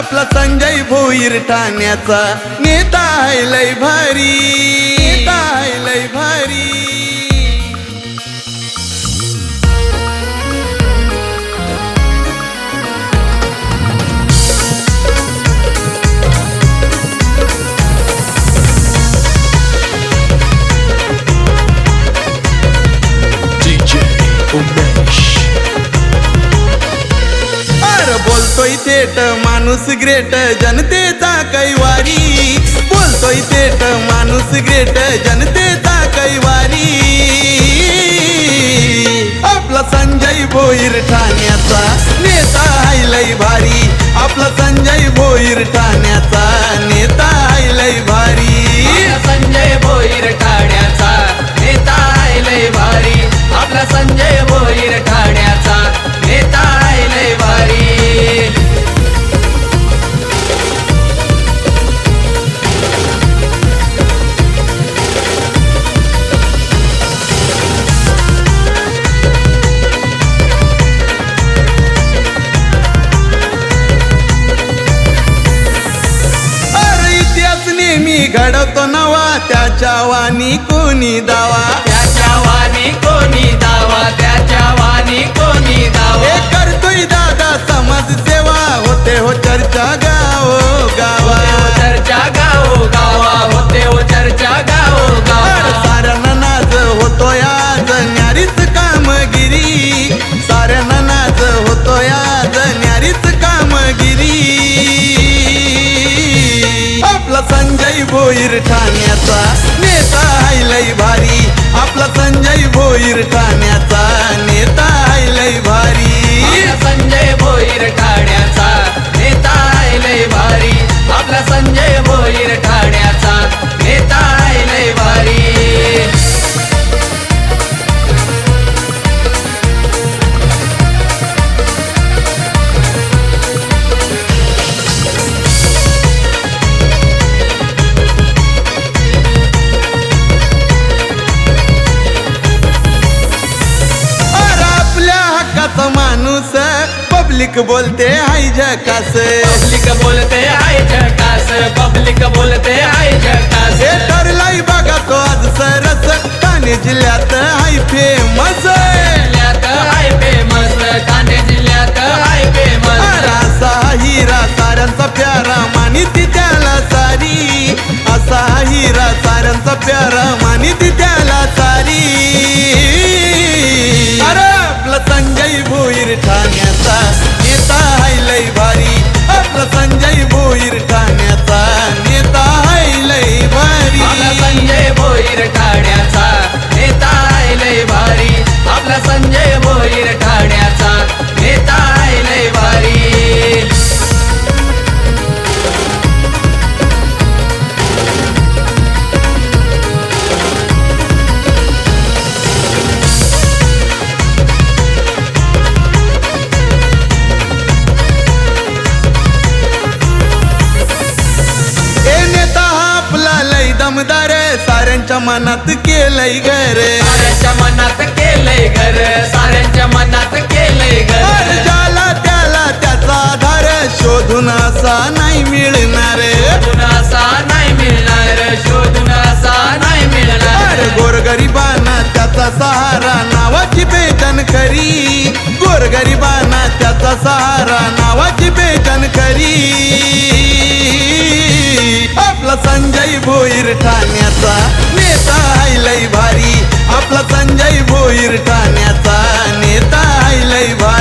आपला संजय भोईर ठाण्याचा. नेता आहे लय भारी. नेता आहे लय भारी. DJ Umesh. बोलतोय थेट माणूस ग्रेट जनतेचा कैवारी. बोलतोय थेट माणूस ग्रेट जनतेचा कैवारी. आपला संजय भोईर ठाण्याचा नेता हायलय लय भारी. आपला संजय भोईर ठाण्याचा नेता मी नेहमी घडवतो नवा त्याच्या वाणी कोणी दावा? त्याच्या वाणी कोणी दावा? त्याच्या वाणी संजय भोईर ठाण्याचा. नेता आहे भारी. आपला संजय भोईर ठाण्याचा. हक्काचा माणूस पब्लिक बोलते हाय झकास. पब्लिक बोलते आहे झकास. पब्लिक बोलते आहे झकास. हे ठरलाय बघा तो आज सरस. ठाणे जिल्ह्यात हाय फेमस जिल्ह्यात आहे फेमस ठाणे जिल्ह्यात आहे फेमस असा हिरा साऱ्यांचा प्यारा मानिती त्याला सारी. असा हिरा साऱ्यांचा प्यारा मानिती त्याला सारी. लय दमदार साऱ्यांच्या मनात केलंय घर साऱ्यांच्या मनात केलंय घर साऱ्यांच्या मनात केलंय घर अर्जाला त्याला त्याचा आधार शोधून असा नाही मिळणार शोधून असा नाही मिळणार शोधून असा नाही मिळणार गोरगरिबांना त्याचा सहारा नावाची बेचन खरी. गोरगरिबांना त्याचा सहारा नावाची बेचन खरी. संजय भोईर ठाण्याचा नेता आहे लय भारी. आपला संजय भोईर ठाण्याचा नेता आहे लय भारी.